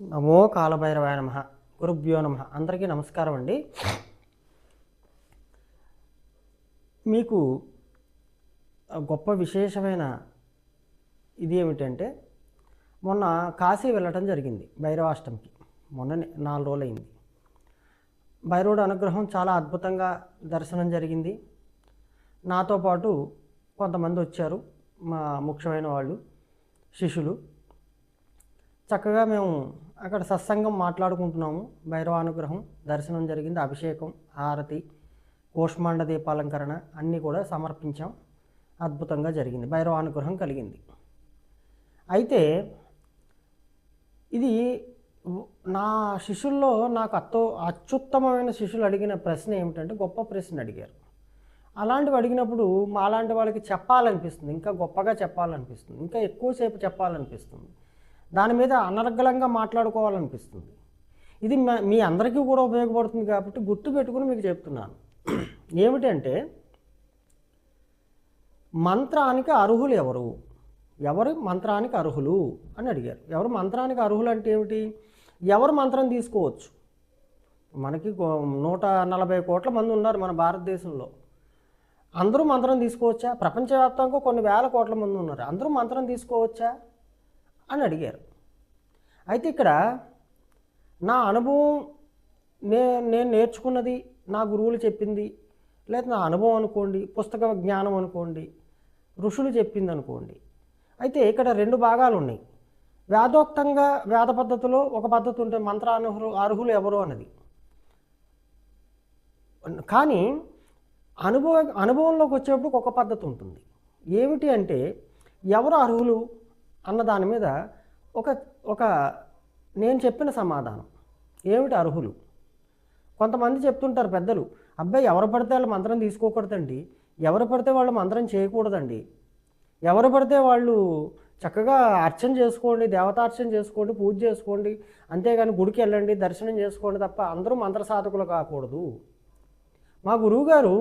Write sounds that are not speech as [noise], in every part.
నమో కాలభైరవాయ నమ. గురుభ్యో నమ. అందరికీ నమస్కారం అండి. మీకు గొప్ప విశేషమైన ఇది ఏమిటంటే మొన్న కాశీ వెళ్ళటం జరిగింది భైరవాష్టమికి. మొన్ననే నాలుగు రోజులు అయింది భైరవుడు అనుగ్రహం చాలా అద్భుతంగా దర్శనం జరిగింది. నాతో పాటు కొంతమంది వచ్చారు మా ముఖ్యమైన వాళ్ళు శిష్యులు. చక్కగా మేము అక్కడ సత్సంగం మాట్లాడుకుంటున్నాము. భైరవానుగ్రహం దర్శనం జరిగింది. అభిషేకం హారతి కోష్మాండ దీపాలంకరణ అన్నీ కూడా సమర్పించాం. అద్భుతంగా జరిగింది. భైరవానుగ్రహం కలిగింది. అయితే ఇది నా శిష్యుల్లో నాకు అత్తో అత్యుత్తమమైన శిష్యులు అడిగిన ప్రశ్న ఏమిటంటే గొప్ప ప్రశ్న అడిగారు. అలాంటివి అడిగినప్పుడు మాలాంటి వాళ్ళకి చెప్పాలనిపిస్తుంది. ఇంకా గొప్పగా చెప్పాలనిపిస్తుంది. ఇంకా ఎక్కువసేపు చెప్పాలనిపిస్తుంది. దాని మీద అనర్గళంగా మాట్లాడుకోవాలనిపిస్తుంది. ఇది మ- మీ అందరికీ కూడా ఉపయోగపడుతుంది కాబట్టి గుర్తు పెట్టుకుని మీకు చెప్తున్నాను. [clears throat] ఏమిటంటే మంత్రానికి అర్హులు ఎవరు? ఎవరు మంత్రానికి అర్హులు అని అడిగారు. ఎవరు మంత్రానికి అర్హులు అంటే ఏమిటి? ఎవరు మంత్రం తీసుకోవచ్చు? మనకి నూట నలభై కోట్ల మంది ఉన్నారు మన భారతదేశంలో. అందరూ మంత్రం తీసుకోవచ్చా? ప్రపంచవ్యాప్తంగా కొన్ని వేల కోట్ల మంది ఉన్నారు. అందరూ మంత్రం తీసుకోవచ్చా? అని అడిగారు. అయితే ఇక్కడ నా అనుభవం నే నేను నేర్చుకున్నది నా గురువులు చెప్పింది లేదా నా అనుభవం అనుకోండి పుస్తక జ్ఞానం అనుకోండి ఋషులు చెప్పింది అనుకోండి. అయితే ఇక్కడ రెండు భాగాలు ఉన్నాయి. వేదోక్తంగా వేద పద్ధతిలో ఒక పద్ధతి ఉంటే మంత్రానుహులు అర్హులు ఎవరు అన్నది. కానీ అనుభవ అనుభవంలోకి వచ్చేటప్పుడు ఒక పద్ధతి ఉంటుంది. ఏమిటి అంటే ఎవరు అర్హులు? అన్న దాని మీద ఒక ఒక నేను చెప్పిన సమాధానం. ఏమిటి అర్హులు? కొంతమంది చెప్తుంటారు పెద్దలు అబ్బాయి ఎవరు పడితే వాళ్ళు మంత్రం తీసుకోకూడదండి ఎవరు పడితే వాళ్ళు మంత్రం చేయకూడదండి ఎవరు పడితే వాళ్ళు చక్కగా అర్చన చేసుకోండి దేవతార్చన చేసుకోండి పూజ చేసుకోండి అంతేగాని గుడికి వెళ్ళండి దర్శనం చేసుకోండి తప్ప అందరూ మంత్ర సాధకులు కాకూడదు. మా గురువుగారు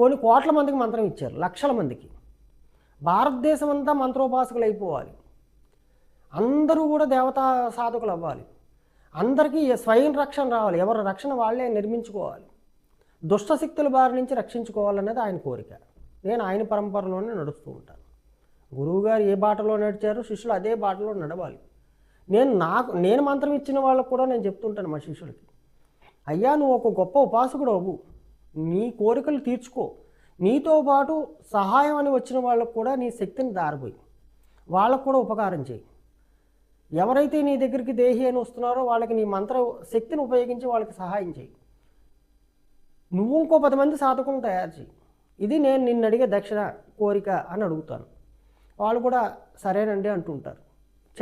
కొన్ని కోట్ల మందికి మంత్రం ఇచ్చారు లక్షల మందికి. భారతదేశం అంతా మంత్రోపాసకులు అయిపోవాలి అందరూ కూడా దేవతా సాధకులు అవ్వాలి అందరికీ స్వయం రక్షణ రావాలి. ఎవరి రక్షణ వాళ్ళే నిర్మించుకోవాలి. దుష్టశక్తుల బారి నుంచి రక్షించుకోవాలనేది ఆయన కోరిక. నేను ఆయన పరంపరలోనే నడుస్తూ ఉంటాను. గురువుగారు ఏ బాటలో నడిచారో శిష్యులు అదే బాటలో నడవాలి. నేను నాకు నేను మంత్రం ఇచ్చిన వాళ్ళకు కూడా నేను చెప్తుంటాను మా శిష్యులకి. అయ్యా నువ్వు ఒక గొప్ప ఉపాసకుడు అవ్వు నీ కోరికలు తీర్చుకో. నీతో పాటు సహాయం అని వచ్చిన వాళ్ళకు కూడా నీ శక్తిని దారిపోయి వాళ్ళకు కూడా ఉపకారం చేయి. ఎవరైతే నీ దగ్గరికి దేహి అని వస్తున్నారో వాళ్ళకి నీ మంత్ర శక్తిని ఉపయోగించి వాళ్ళకి సహాయం చేయి. నువ్వు ఇంకో పది మంది సాధకులను తయారు చేయి. ఇది నేను నిన్ను అడిగే దక్షిణ కోరిక అని అడుగుతాను. వాళ్ళు కూడా సరేనండి అంటుంటారు.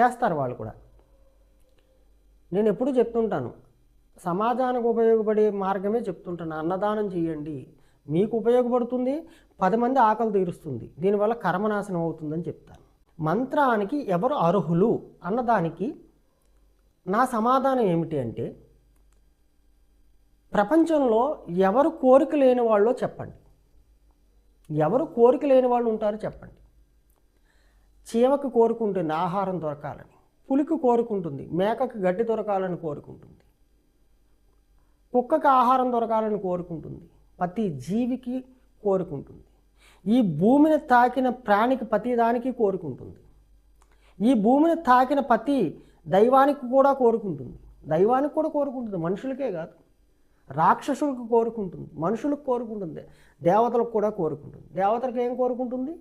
చేస్తారు వాళ్ళు కూడా. నేను ఎప్పుడూ చెప్తుంటాను సమాజానికి ఉపయోగపడే మార్గమే చెప్తుంటాను. అన్నదానం చేయండి. మీకు ఉపయోగపడుతుంది పది మంది ఆకలి తీరుస్తుంది. దీనివల్ల కర్మనాశనం అవుతుందని చెప్తాను మంత్రానికి ఎవరు అర్హులు అన్నదానికి నా సమాధానం ఏమిటి అంటే ప్రపంచంలో ఎవరు కోరిక లేని వాళ్ళో చెప్పండి. ఎవరు కోరిక లేని వాళ్ళు ఉంటారో చెప్పండి. చీమకు కోరుకుంటుంది ఆహారం దొరకాలని పులికి కోరుకుంటుంది మేకకు గడ్డి దొరకాలని కోరుకుంటుంది కుక్కకి ఆహారం దొరకాలని కోరుకుంటుంది. ప్రతి జీవికి కోరుకుంటుంది. ఈ భూమిని తాకిన ప్రాణికి ప్రతి దానికి కోరుకుంటుంది. ఈ భూమిని తాకిన ప్రతి దైవానికి కూడా కోరుకుంటుంది. దైవానికి కూడా కోరుకుంటుంది. మనుషులకే కాదు. రాక్షసులకు కోరుకుంటుంది. మనుషులకు కోరుకుంటుంది. దేవతలకు కూడా కోరుకుంటుంది. దేవతలకు ఏం కోరుకుంటుంది?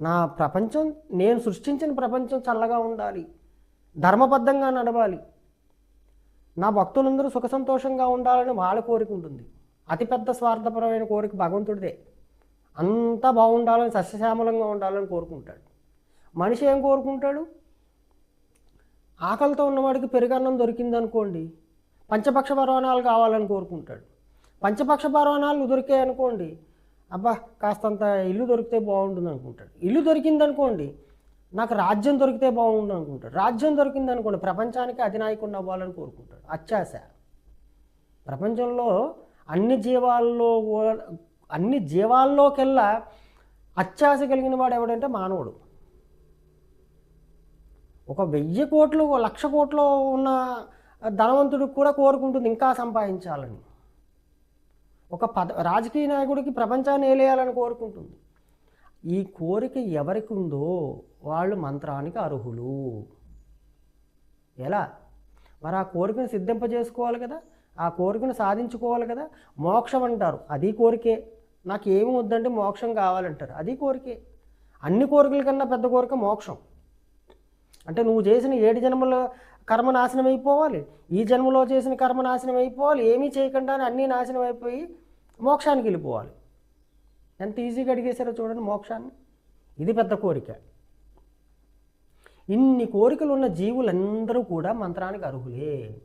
నా ప్రపంచం నేను సృష్టించిన ప్రపంచం చల్లగా ఉండాలి. ధర్మబద్ధంగా నడవాలి. నా భక్తులందరూ సుఖ సంతోషంగా ఉండాలని వాళ్ళ కోరిక ఉంటుంది. అతిపెద్ద స్వార్థపరమైన కోరిక భగవంతుడిదే. అంతా బాగుండాలని సస్యశ్యామలంగా ఉండాలని కోరుకుంటాడు. మనిషి ఏం కోరుకుంటాడు? ఆకలితో ఉన్నవాడికి పెరుగన్నం దొరికింది అనుకోండి పంచపక్ష పర్వాణాలు కావాలని కోరుకుంటాడు. పంచపక్ష పర్వాణాలు దొరికాయి అనుకోండి అబ్బా కాస్తంత ఇల్లు దొరికితే బాగుంటుంది అనుకుంటాడు ఇల్లు దొరికింది అనుకోండి నాకు రాజ్యం దొరికితే బాగుండు అనుకుంటాడు రాజ్యం దొరికింది అనుకోండి ప్రపంచానికి అధినాయకుడిని అవ్వాలని కోరుకుంటాడు. అత్యాశ. ప్రపంచంలో అన్ని జీవాల్లో అన్ని జీవాల్లోకెల్లా అత్యాశ కలిగిన వాడు ఎవడంటే మానవుడు. ఒక వెయ్యి కోట్లు లక్ష కోట్లు ఉన్న ధనవంతుడికి కూడా కోరుకుంటుంది ఇంకా సంపాదించాలని. ఒక పద రాజకీయ నాయకుడికి ప్రపంచాన్ని ఏలేయాలని కోరుకుంటుంది. ఈ కోరిక ఎవరికి ఉందో వాళ్ళు మంత్రానికి అర్హులు. ఎలా? మరి ఆ కోరికను సిద్ధింపజేసుకోవాలి కదా? ఆ కోరికను సాధించుకోవాలి కదా. మోక్షం అంటారు. అది కోరికే. నాకు ఏమి వద్దంటే మోక్షం కావాలంటారు. అది కోరికే. అన్ని కోరికల కన్నా పెద్ద కోరిక మోక్షం. అంటే నువ్వు చేసిన ఏడు జన్మల కర్మ నాశనం అయిపోవాలి. ఈ జన్మలో చేసిన కర్మ నాశనం అయిపోవాలి. ఏమీ చేయకుండా అన్నీ నాశనం అయిపోయి మోక్షానికి వెళ్ళిపోవాలి. ఎంత ఈజీగా అడిగేశారో చూడండి మోక్షాన్ని. ఇది పెద్ద కోరిక. ఇన్ని కోరికలు ఉన్న జీవులందరూ కూడా మంత్రానికి అర్హులే.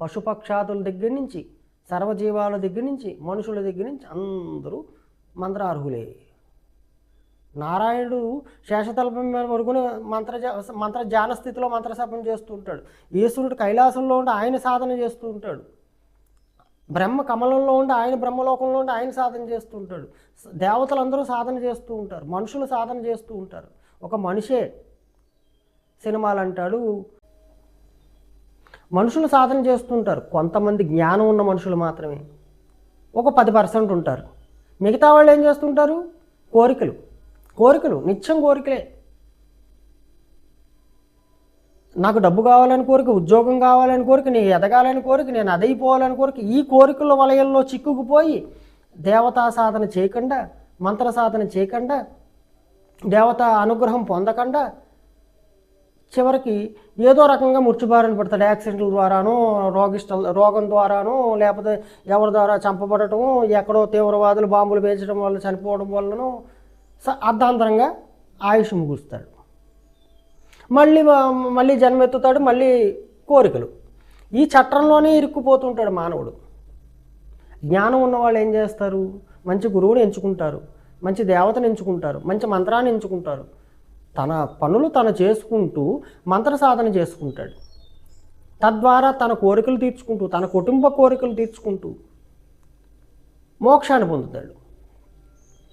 పశుపక్షాదుల దగ్గర నుంచి సర్వజీవాల దగ్గర నుంచి మనుషుల దగ్గర నుంచి అందరూ మంత్రార్హులే. నారాయణుడు శేషతల్పం మీద మంత్ర మంత్ర ధ్యాన స్థితిలో మంత్రసపం చేస్తూ ఉంటాడు. ఈశ్వరుడు కైలాసంలో ఉండి ఆయన సాధన చేస్తూ ఉంటాడు. బ్రహ్మ కమలంలో ఉండి ఆయన బ్రహ్మలోకంలో ఉండి ఆయన సాధన చేస్తూ ఉంటాడు. దేవతలందరూ సాధన చేస్తూ ఉంటారు. మనుషులు సాధన చేస్తూ ఉంటారు. ఒక మనిషే సినిమాలు అంటాడు మనుషులు సాధన చేస్తుంటారు. కొంతమంది జ్ఞానం ఉన్న మనుషులు మాత్రమే. ఒక పది పర్సెంట్ ఉంటారు. మిగతా వాళ్ళు ఏం చేస్తుంటారు? కోరికలు. కోరికలు నిత్యం కోరికలే. నాకు డబ్బు కావాలని కోరిక ఉద్యోగం కావాలని కోరిక నేను ఎదగాలని కోరిక నేను అదైపోవాలని కోరిక ఈ కోరికల వలయంలో చిక్కుకుపోయి దేవతా సాధన చేయకుండా మంత్ర సాధన చేయకుండా దేవత అనుగ్రహం పొందకుండా చివరికి ఏదో రకంగా మృత్యుబారిన పడతాడు. యాక్సిడెంట్ల ద్వారానో రోగిష్ట రోగం ద్వారానో లేకపోతే ఎవరి ద్వారా చంపబడటం ఎక్కడో తీవ్రవాదులు బాంబులు పేల్చడం వల్ల చనిపోవడం వల్లనో స అర్ధాంతరంగా ఆయుష్ ముగుస్తాడు. మళ్ళీ మళ్ళీ జన్మెత్తుతాడు మళ్ళీ కోరికలు. ఈ చట్టంలోనే ఇరుక్కుపోతుంటాడు మానవుడు. జ్ఞానం ఉన్న వాళ్ళు ఏం చేస్తారు? మంచి గురువుని ఎంచుకుంటారు. మంచి దేవతను ఎంచుకుంటారు. మంచి మంత్రాన్ని ఎంచుకుంటారు. తన పనులు తను చేసుకుంటూ మంత్ర సాధన చేసుకుంటాడు. తద్వారా తన కోరికలు తీర్చుకుంటూ తన కుటుంబ కోరికలు తీర్చుకుంటూ మోక్షాన్ని పొందుతాడు.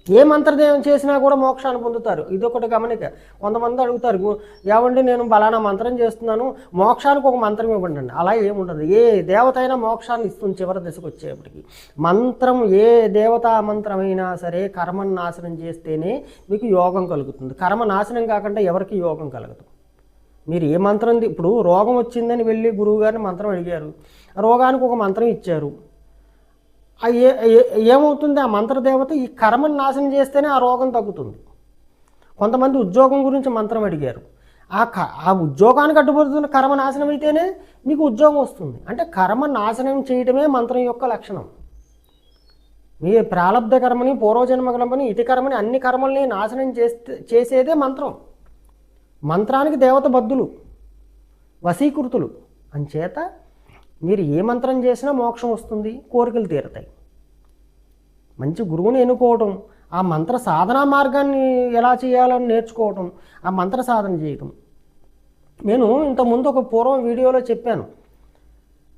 ఏ మంత్రదేవం చేసినా కూడా మోక్షాన్ని పొందుతారు. ఇదొకటి గమనిక. కొంతమంది అడుగుతారు ఏమండి నేను బలానా మంత్రం చేస్తున్నాను మోక్షానికి ఒక మంత్రం ఇవ్వండి అండి. అలా ఏముండదు ఏ దేవత అయినా మోక్షాన్ని ఇస్తుంది చివరి దశకు వచ్చేప్పటికి. మంత్రం ఏ దేవతా మంత్రమైనా సరే కర్మను నాశనం చేస్తేనే మీకు యోగం కలుగుతుంది. కర్మ నాశనం కాకుండా ఎవరికి యోగం కలగదు. మీరు ఏ మంత్రం ఇప్పుడు రోగం వచ్చిందని వెళ్ళి గురువు గారిని మంత్రం అడిగారు. రోగానికి ఒక మంత్రం ఇచ్చారు. ఏ ఏమవుతుంది? ఆ మంత్రదేవత ఈ కర్మను నాశనం చేస్తేనే ఆ రోగం తగ్గుతుంది. కొంతమంది ఉద్యోగం గురించి మంత్రం అడిగారు. ఆ క ఆ ఉద్యోగానికి అడ్డుపడుతున్న కర్మ నాశనం అయితేనే మీకు ఉద్యోగం వస్తుంది. అంటే కర్మ నాశనం చేయడమే మంత్రం యొక్క లక్షణం. మీ ప్రారంధ కర్మని పూర్వజన్మ కర్మని ఇతి కర్మని అన్ని కర్మల్ని నాశనం చేస్తే చేసేదే మంత్రం. మంత్రానికి దేవత బద్దులు వశీకృతులు. అంచేత మీరు ఏ మంత్రం చేసినా మోక్షం వస్తుంది కోరికలు తీరతాయి. మంచి గురువుని ఎన్నుకోవటం ఆ మంత్ర సాధనా మార్గాన్ని ఎలా చేయాలని నేర్చుకోవటం ఆ మంత్ర సాధన చేయటం. నేను ఇంతకుముందు ఒక పూర్వం వీడియోలో చెప్పాను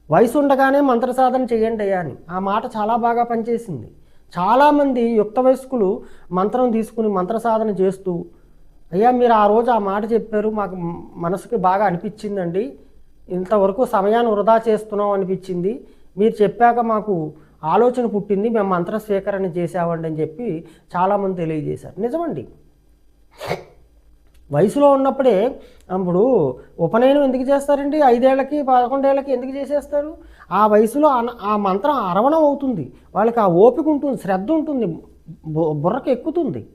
వయసు ఉండగానే మంత్ర సాధన చేయండి అయ్యా అని. ఆ మాట చాలా బాగా పనిచేసింది. చాలామంది యుక్త వయస్కులు మంత్రం తీసుకుని మంత్ర సాధన చేస్తూ అయ్యా మీరు ఆ రోజు ఆ మాట చెప్పారు మాకు మనసుకి బాగా అనిపించిందండి ఇంతవరకు సమయాన్ని వృధా చేస్తున్నాం అనిపించింది. మీరు చెప్పాక మాకు ఆలోచన పుట్టింది మేము మంత్ర స్వీకరణ చేసామండి అని చెప్పి చాలామంది తెలియజేశారు. నిజమండి. వయసులో ఉన్నప్పుడే అప్పుడు ఉపనయనం ఎందుకు చేస్తారండి? ఐదేళ్ళకి పదకొండేళ్ళకి ఎందుకు చేసేస్తారు? ఆ వయసులో ఆ మంత్రం అరవణం అవుతుంది. వాళ్ళకి ఆ ఓపిక ఉంటుంది శ్రద్ధ ఉంటుంది బు- బుర్రకు ఎక్కుతుంది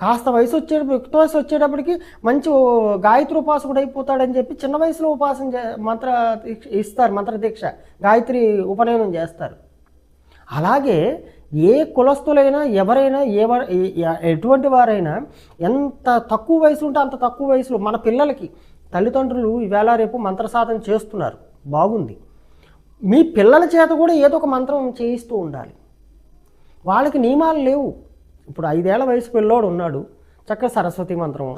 కాస్త వయసు వచ్చేటప్పుడు యుక్త వయసు వచ్చేటప్పటికి మంచి గాయత్రి ఉపాసకుడు అయిపోతాడని చెప్పి చిన్న వయసులో ఉపాసన చే మంత్ర దీక్ష ఇస్తారు మంత్ర దీక్ష గాయత్రి ఉపనయనం చేస్తారు. అలాగే ఏ కులస్తులైనా ఎవరైనా ఎవరు ఎటువంటి వారైనా ఎంత తక్కువ వయసు ఉంటే అంత తక్కువ వయసులో మన పిల్లలకి తల్లిదండ్రులు ఈవేళ రేపు మంత్ర సాధన చేస్తున్నారు. బాగుంది. మీ పిల్లల చేత కూడా ఏదో ఒక మంత్రం చేయిస్తూ ఉండాలి. వాళ్ళకి నియమాలు లేవు. ఇప్పుడు ఐదేళ్ళ వయసు పిల్లోడు ఉన్నాడు. చక్కగా సరస్వతి మంత్రము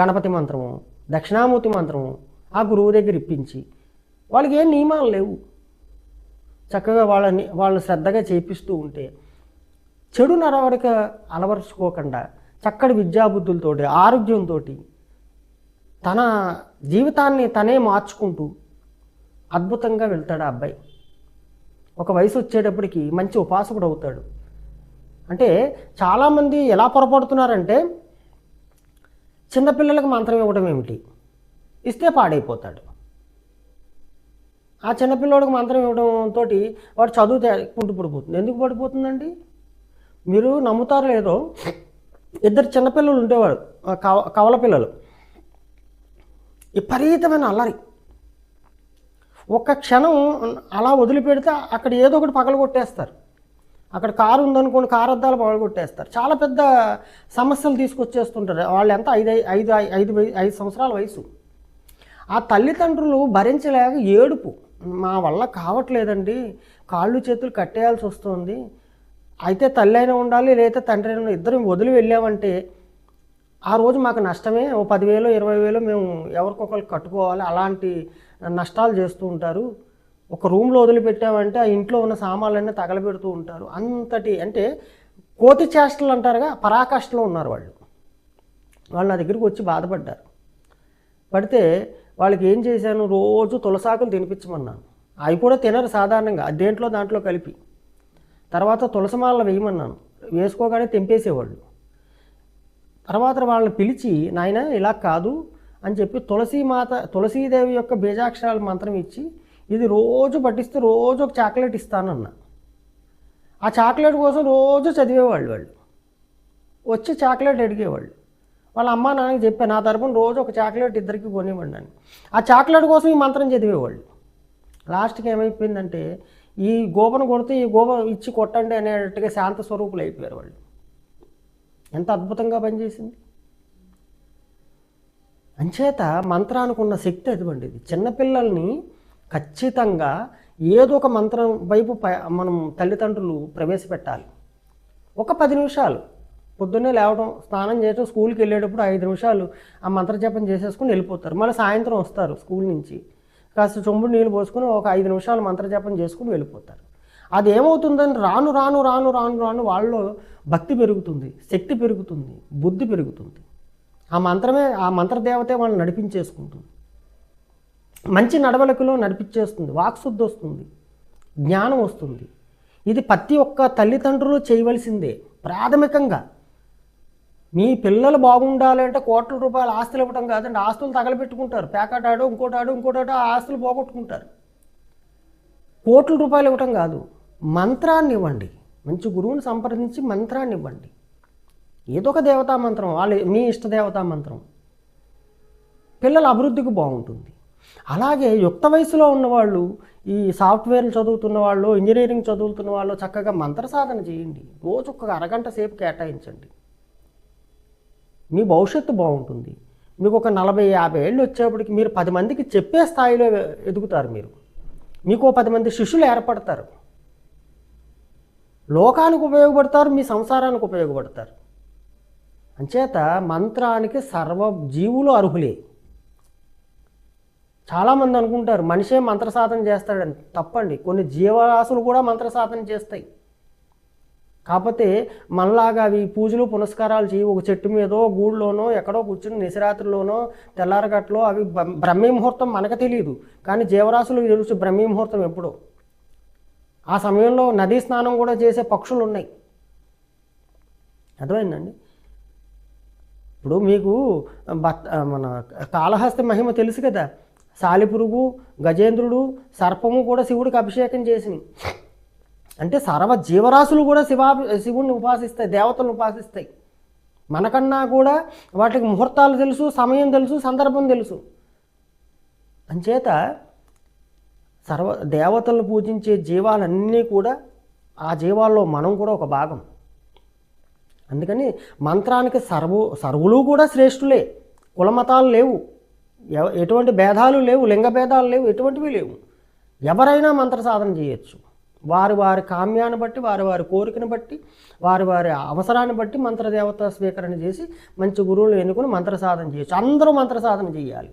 గణపతి మంత్రము దక్షిణామూర్తి మంత్రము ఆ గురువు దగ్గర ఇప్పించి వాళ్ళకి ఏం నియమాలు లేవు. చక్కగా వాళ్ళని వాళ్ళని శ్రద్ధగా చేపిస్తూ ఉంటే చెడు నడవడిక అలవరుచుకోకుండా చక్కటి విద్యాబుద్ధులతోటి ఆరోగ్యంతో తన జీవితాన్ని తనే మార్చుకుంటూ అద్భుతంగా వెళ్తాడు ఆ అబ్బాయి. ఒక వయసు వచ్చేటప్పటికి మంచి ఉపాసకుడు అవుతాడు. అంటే చాలామంది ఎలా పొరపడుతున్నారంటే చిన్నపిల్లలకు మంత్రం ఇవ్వడం ఏమిటి? ఇస్తే పాడైపోతాడు. ఆ చిన్నపిల్లోడికి మంత్రం ఇవ్వడంతో వాడు చదువు కుంటు పడిపోతుంది. ఎందుకు పడిపోతుందండి? మీరు నమ్ముతారో లేదో ఇద్దరు చిన్నపిల్లలు ఉండేవాడు కవ కవల పిల్లలు. విపరీతమైన అల్లరి. ఒక్క క్షణం అలా వదిలిపెడితే అక్కడ ఏదో ఒకటి పగల కొట్టేస్తారు అక్కడ కారు ఉందనుకోండి కారు అద్దాలు పగలగొట్టేస్తారు. చాలా పెద్ద సమస్యలు తీసుకొచ్చేస్తుంటారు. వాళ్ళు ఎంత? ఐదు ఐదు ఐదు ఐదు సంవత్సరాల వయసు. ఆ తల్లిదండ్రులు భరించలేక ఏడుపు. మా వల్ల కావట్లేదండి. కాళ్ళు చేతులు కట్టేయాల్సి వస్తుంది. అయితే తల్లి అయినా ఉండాలి లేదా తండ్రి అయినా ఇద్దరు వదిలి వెళ్ళామంటే ఆ రోజు మాకు నష్టమే. ఓ పదివేలు ఇరవై వేలు మేము ఎవరికొకరు కట్టుకోవాలి. అలాంటి నష్టాలు చేస్తూ ఉంటారు. ఒక రూమ్లో వదిలిపెట్టామంటే ఆ ఇంట్లో ఉన్న సామాన్లన్నీ తగలబెడుతూ ఉంటారు. అంతటి అంటే కోతి చేష్టలు అంటారుగా పరాకాష్ఠలో ఉన్నారు వాళ్ళు. వాళ్ళు నా దగ్గరికి వచ్చి బాధపడ్డారు. పడితే వాళ్ళకి ఏం చేశాను? రోజు తులసాకులు తినిపించమన్నాను. అవి కూడా తినరు సాధారణంగా దేంట్లో దాంట్లో కలిపి. తర్వాత తులసమాల వేయమన్నాను. వేసుకోగానే తెంపేసేవాళ్ళు. తర్వాత వాళ్ళని పిలిచి నాయన ఇలా కాదు అని చెప్పి తులసీమాత తులసీదేవి యొక్క బీజాక్షరాల మంత్రం ఇచ్చి ఇది రోజు పట్టిస్తే రోజు ఒక చాక్లెట్ ఇస్తానన్న. ఆ చాక్లెట్ కోసం రోజు చదివేవాళ్ళు వాళ్ళు. వచ్చి చాక్లెట్ అడిగేవాళ్ళు. వాళ్ళ అమ్మ నాన్నకి చెప్పాను నా తరపున రోజు ఒక చాక్లెట్ ఇద్దరికి కొనివ్వండి అని. ఆ చాక్లెట్ కోసం ఈ మంత్రం చదివేవాళ్ళు. లాస్ట్కి ఏమైపోయిందంటే ఈ గోపను కొడితే ఈ గోప ఇచ్చి కొట్టండి అనేటట్టుగా శాంత స్వరూపులు అయిపోయారు వాళ్ళు. ఎంత అద్భుతంగా పనిచేసింది. అంచేత మంత్రానికి ఉన్న శక్తి అదివండి ఇది చిన్నపిల్లల్ని ఖచ్చితంగా ఏదో ఒక మంత్రం వైపు మనం తల్లిదండ్రులు ప్రవేశపెట్టాలి. ఒక పది నిమిషాలు. పొద్దున్నే లేవడం స్నానం చేయడం స్కూల్కి వెళ్ళేటప్పుడు ఐదు నిమిషాలు ఆ మంత్రజపం చేసేసుకుని వెళ్ళిపోతారు. మళ్ళీ సాయంత్రం వస్తారు స్కూల్ నుంచి. కాస్త చొంబుడు నీళ్ళు పోసుకుని ఒక ఐదు నిమిషాలు మంత్రజపం చేసుకుని వెళ్ళిపోతారు. అది ఏమవుతుందని రాను రాను రాను రాను రాను వాళ్ళలో భక్తి పెరుగుతుంది శక్తి పెరుగుతుంది బుద్ధి పెరుగుతుంది. ఆ మంత్రమే ఆ మంత్రదేవతే వాళ్ళని నడిపించేసుకుంటుంది. మంచి నడవలకలో నడిపించేస్తుంది వాక్శుద్ధి వస్తుంది జ్ఞానం వస్తుంది. ఇది ప్రతి ఒక్క తల్లిదండ్రులు చేయవలసిందే ప్రాథమికంగా. మీ పిల్లలు బాగుండాలి అంటే కోట్ల రూపాయల ఆస్తులు ఇవ్వడం కాదండి ఆస్తులు తగలబెట్టుకుంటారు. ప్యాకెట్ ఇంకోటాడో ఇంకోటాడు ఇంకోటాడు ఆస్తులు పోగొట్టుకుంటారు. కోట్ల రూపాయలు ఇవ్వటం కాదు మంత్రాన్ని ఇవ్వండి. మంచి గురువుని సంప్రదించి మంత్రాన్ని ఇవ్వండి. ఏదో ఒక దేవతా మంత్రం వాళ్ళ మీ ఇష్ట దేవతా మంత్రం. పిల్లల అభివృద్ధికి బాగుంటుంది. అలాగే యుక్త వయసులో ఉన్నవాళ్ళు ఈ సాఫ్ట్వేర్లు చదువుతున్న వాళ్ళు ఇంజనీరింగ్ చదువుతున్న వాళ్ళు చక్కగా మంత్ర సాధన చేయండి. రోజు ఒక అరగంట సేపు కేటాయించండి. మీ భవిష్యత్తు బాగుంటుంది. మీకు ఒక నలభై యాభై ఏళ్ళు వచ్చేప్పటికి మీరు పది మందికి చెప్పే స్థాయిలో ఎదుగుతారు మీరు. మీకు పది మంది శిష్యులు ఏర్పడతారు. లోకానికి ఉపయోగపడతారు మీ సంసారానికి ఉపయోగపడతారు. అంచేత మంత్రానికి సర్వ జీవులు అర్హులే. చాలామంది అనుకుంటారు మనిషే మంత్ర సాధన చేస్తాడని. తప్పండి. కొన్ని జీవరాశులు కూడా మంత్రసాధన చేస్తాయి. కాకపోతే మనలాగా అవి పూజలు పునస్కారాలు చేయి ఒక చెట్టు మీదో గూడులోనో ఎక్కడో కూర్చుని నిశరాత్రిలోనో తెల్లారగట్లో అవి బ్రహ్మీ ముహూర్తం మనకు తెలియదు కానీ జీవరాశులు తెలుసు బ్రహ్మీ ముహూర్తం ఎప్పుడో. ఆ సమయంలో నదీ స్నానం కూడా చేసే పక్షులు ఉన్నాయి అర్థమైందండి? ఇప్పుడు మీకు బత్ మన కాళహస్తి మహిమ తెలుసు కదా. సాలిపురుగు గజేంద్రుడు సర్పము కూడా శివుడికి అభిషేకం చేసినాయి. అంటే సర్వ జీవరాశులు కూడా శివా శివుణ్ణి ఉపాసిస్తాయి దేవతలను ఉపాసిస్తాయి. మనకన్నా కూడా వాటికి ముహూర్తాలు తెలుసు సమయం తెలుసు సందర్భం తెలుసు. అంచేత సర్వ దేవతలను పూజించే జీవాలన్నీ కూడా ఆ జీవాల్లో మనం కూడా ఒక భాగం. అందుకని మంత్రానికి సర్వు సర్వులు కూడా శ్రేష్ఠులే. కులమతాలు లేవు. ఎటువంటి భేదాలు లేవు లింగ భేదాలు లేవు ఎటువంటివి లేవు. ఎవరైనా మంత్ర సాధన చేయొచ్చు. వారి వారి కామ్యాన్ని బట్టి వారి వారి కోరికను బట్టి వారి వారి అవసరాన్ని బట్టి మంత్రదేవత స్వీకరణ చేసి మంచి గురువులు ఎన్నుకుని మంత్ర సాధన చేయొచ్చు. అందరూ మంత్ర సాధన చేయాలి.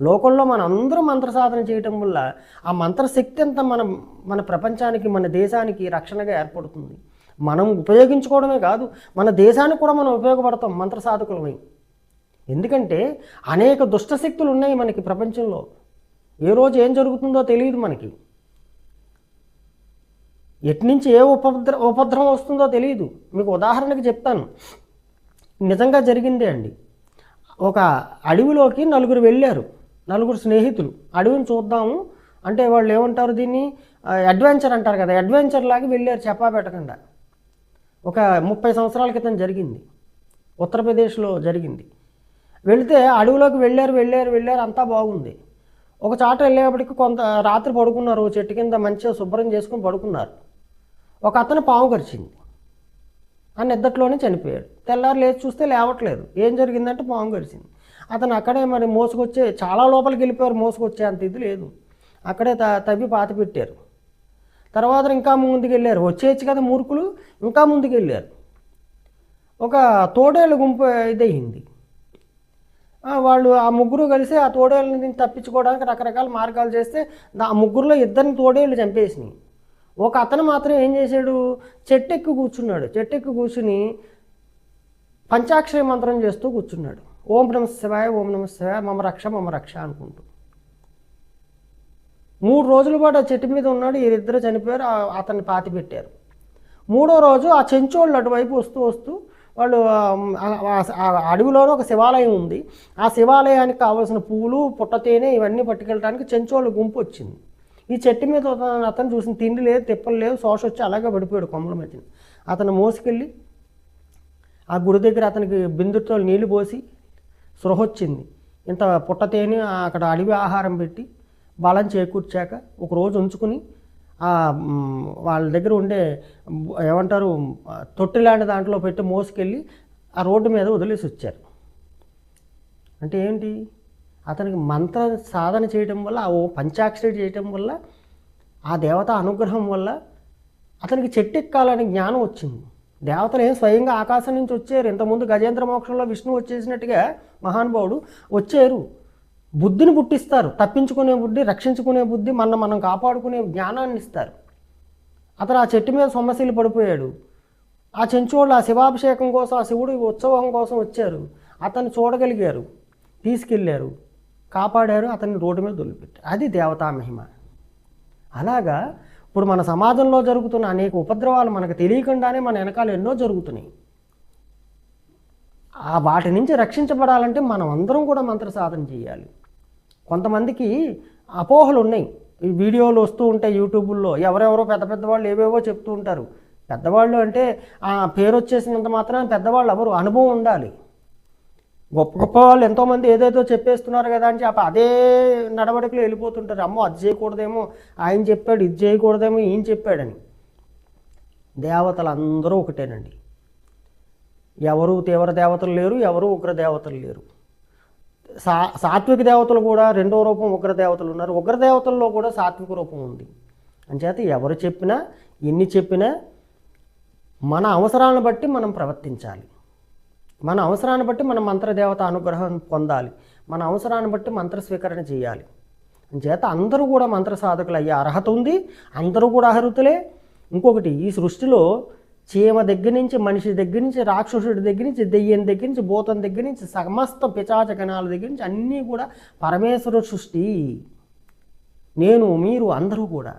లోకంలో మన అందరూ మంత్ర సాధన చేయటం వల్ల ఆ మంత్రశక్తి అంతా మన మన ప్రపంచానికి మన దేశానికి రక్షణగా ఏర్పడుతుంది. మనం ఉపయోగించుకోవడమే కాదు మన దేశానికి కూడా మనం ఉపయోగపడతాం మంత్ర సాధకులమై ఎందుకంటే అనేక దుష్టశక్తులు ఉన్నాయి మనకి ప్రపంచంలో. ఏ రోజు ఏం జరుగుతుందో తెలియదు మనకి. ఎట్నుంచి ఏ ఉపద్ర ఉపద్రవం వస్తుందో తెలియదు. మీకు ఉదాహరణకి చెప్తాను. నిజంగా జరిగిందే అండి. ఒక అడవిలోకి నలుగురు వెళ్ళారు. నలుగురు స్నేహితులు. అడవిని చూద్దాము. అంటే వాళ్ళు ఏమంటారు దీన్ని? అడ్వెంచర్ అంటారు కదా. అడ్వెంచర్ లాగా వెళ్ళారు చెప్పా పెట్టకుండా. ఒక ముప్పై సంవత్సరాల క్రితం జరిగింది. ఉత్తరప్రదేశ్లో జరిగింది. వెళితే అడవిలోకి వెళ్ళారు వెళ్ళారు వెళ్ళారు అంతా బాగుంది. ఒక చాట వెళ్ళేప్పటికి కొంత రాత్రి పడుకున్నారు చెట్టు కింద మంచిగా శుభ్రం చేసుకుని పడుకున్నారు. ఒక అతను పాము కరిచింది. ఆ నిద్దట్లోనే చనిపోయాడు. తెల్లారు లేచి చూస్తే లేవట్లేదు. ఏం జరిగిందంటే పాము కరిచింది. అతను అక్కడే మరి మోసుకొచ్చే చాలా లోపలికి వెళ్ళిపోయారు మోసుకొచ్చే అంత ఇది లేదు. అక్కడే త తవ్వి పాత పెట్టారు. తర్వాత ఇంకా ముందుకు వెళ్ళారు. వచ్చేయచ్చు కదా మూర్ఖులు ఇంకా ముందుకు వెళ్ళారు. ఒక తోడేళ్ళ గుంపు ఇదయింది. వాళ్ళు ఆ ముగ్గురు కలిసి ఆ తోడేళ్ళని తప్పించుకోవడానికి రకరకాల మార్గాలు చేస్తే ఆ ముగ్గురులో ఇద్దరిని తోడేళ్ళు చంపేసినాయి. ఒక అతను మాత్రం ఏం చేశాడు? చెట్టెక్కి కూర్చున్నాడు. చెట్టెక్కి కూర్చుని పంచాక్షరి మంత్రం చేస్తూ కూర్చున్నాడు. ఓం నమ శివాయ ఓం నమ శివాయ మమ రక్ష మమ రక్ష అనుకుంటూ. మూడు రోజుల పాటు ఆ చెట్టు మీద ఉన్నాడు. వీరిద్దరు చనిపోయారు. అతన్ని పాతి పెట్టారు మూడో రోజు ఆ చెంచోళ్ళు అటువైపు వస్తూ వస్తూ వాళ్ళు అడవిలోనే ఒక శివాలయం ఉంది. ఆ శివాలయానికి కావాల్సిన పూలు పుట్టతేనె ఇవన్నీ పట్టుకెళ్ళడానికి చెంచోళ్ళ గుంపు వచ్చింది. ఈ చెట్టు మీద అతను- చూసిన తిండి లేదు తిప్పలు లేవు శోష వచ్చి అలాగే పడిపోయాడు కొమ్మల మధ్యన అతను మోసుకెళ్ళి ఆ గుడి దగ్గర అతనికి బిందుతో నీళ్ళు పోసి స్పృహ వచ్చింది. ఇంత పుట్టతేని అక్కడ అడవి ఆహారం పెట్టి బలం చేకూర్చాక ఒక రోజు ఉంచుకుని వాళ్ళ దగ్గర ఉండే ఏమంటారు తొట్టి లాంటి దాంట్లో పెట్టి మోసుకెళ్ళి ఆ రోడ్డు మీద వదిలేసి వచ్చారు. అంటే ఏంటి? అతనికి మంత్ర సాధన చేయటం వల్ల ఆ ఓ పంచాక్షరి చేయటం వల్ల ఆ దేవత అనుగ్రహం వల్ల అతనికి చెట్టెక్కాలనే జ్ఞానం వచ్చింది. దేవతలు ఏం స్వయంగా ఆకాశం నుంచి వచ్చారు. ఇంతకుముందు గజేంద్ర మోక్షంలో విష్ణువు వచ్చేసినట్టుగా మహానుభావుడు వచ్చారు. బుద్ధిని పుట్టిస్తారు. తప్పించుకునే బుద్ధి రక్షించుకునే బుద్ధి మన మనం కాపాడుకునే జ్ఞానాన్ని ఇస్తారు. అతను ఆ చెట్టు మీద సొమ్మశీలు పడిపోయాడు. ఆ చెంచోళ్ళు ఆ శివాభిషేకం కోసం ఆ శివుడి ఉత్సవం కోసం వచ్చారు. అతన్ని చూడగలిగారు. తీసుకెళ్ళారు కాపాడారు. అతన్ని రోడ్డు మీద వదిలిపెట్టారు. అది దేవతా మహిమ. అలాగా ఇప్పుడు మన సమాజంలో జరుగుతున్న అనేక ఉపద్రవాలు మనకు తెలియకుండానే మన వెనకాల ఎన్నో జరుగుతున్నాయి. ఆ వాటి నుంచి రక్షించబడాలంటే మనం అందరం కూడా మంత్ర సాధన చేయాలి. కొంతమందికి అపోహలు ఉన్నాయి. ఈ వీడియోలు వస్తూ ఉంటాయి యూట్యూబుల్లో. ఎవరెవరో పెద్ద పెద్ద వాళ్ళు ఏవేవో చెప్తూ ఉంటారు. పెద్దవాళ్ళు అంటే ఆ పేరు వచ్చేసినంత మాత్రం పెద్దవాళ్ళు ఎవరు? అనుభవం ఉండాలి. గొప్ప గొప్ప వాళ్ళు ఎంతోమంది ఏదేదో చెప్పేస్తున్నారు కదా అని చెప్పి అదే నడవడికలో వెళ్ళిపోతుంటారు. అమ్మో అది చేయకూడదేమో ఆయన చెప్పాడు ఇది చేయకూడదేమో ఈయన చెప్పాడని. దేవతలు అందరూ ఒకటేనండి. ఎవరు తీవ్ర దేవతలు లేరు ఎవరు ఉగ్ర దేవతలు లేరు. సా సాత్విక దేవతలు కూడా రెండో రూపం ఉగ్ర దేవతలు ఉన్నారు. ఉగ్ర దేవతల్లో కూడా సాత్విక రూపం ఉంది. అంచేత ఎవరు చెప్పినా ఎన్ని చెప్పినా మన అవసరాలను బట్టి మనం ప్రవర్తించాలి. మన అవసరాన్ని బట్టి మనం మంత్రదేవత అనుగ్రహం పొందాలి. మన అవసరాన్ని బట్టి మంత్ర స్వీకరణ చేయాలి. చేత అందరూ కూడా మంత్ర సాధకులు అయ్యే అర్హత ఉంది. అందరూ కూడా అర్హతలే. ఇంకొకటి ఈ సృష్టిలో చీమ దగ్గర నుంచి మనిషి దగ్గర నుంచి రాక్షసుడి దగ్గర నుంచి దెయ్యం దగ్గర నుంచి భూతం దగ్గర నుంచి సమస్త పిచాచ కణాల దగ్గర నుంచి అన్నీ కూడా పరమేశ్వర సృష్టి. నేను మీరు అందరూ కూడా.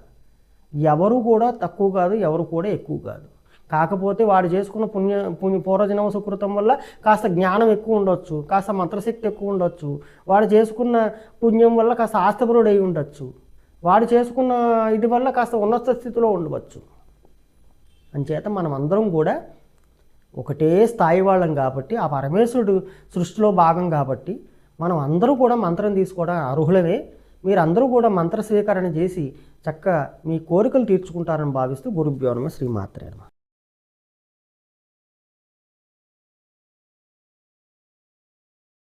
ఎవరు కూడా తక్కువ కాదు ఎవరు కూడా ఎక్కువ కాదు. కాకపోతే వాడు చేసుకున్న పుణ్య పుణ్య పూర్వజనవ సుకృతం వల్ల కాస్త జ్ఞానం ఎక్కువ ఉండొచ్చు కాస్త మంత్రశక్తి ఎక్కువ ఉండొచ్చు. వాడు చేసుకున్న పుణ్యం వల్ల కాస్త ఆస్తపరుడు అయి ఉండొచ్చు. వాడు చేసుకున్న ఇది వల్ల కాస్త ఉన్నత స్థితిలో ఉండవచ్చు. అంచేత మనం అందరం కూడా ఒకటే స్థాయి వాళ్ళం కాబట్టి ఆ పరమేశ్వరుడు సృష్టిలో భాగం కాబట్టి మనం అందరూ కూడా మంత్రం తీసుకోవడం అర్హులమే. మీరందరూ కూడా మంత్ర స్వీకరణ చేసి చక్కగా మీ కోరికలు తీర్చుకుంటారని భావిస్తూ గురుభ్యోనమ శ్రీమాత్రే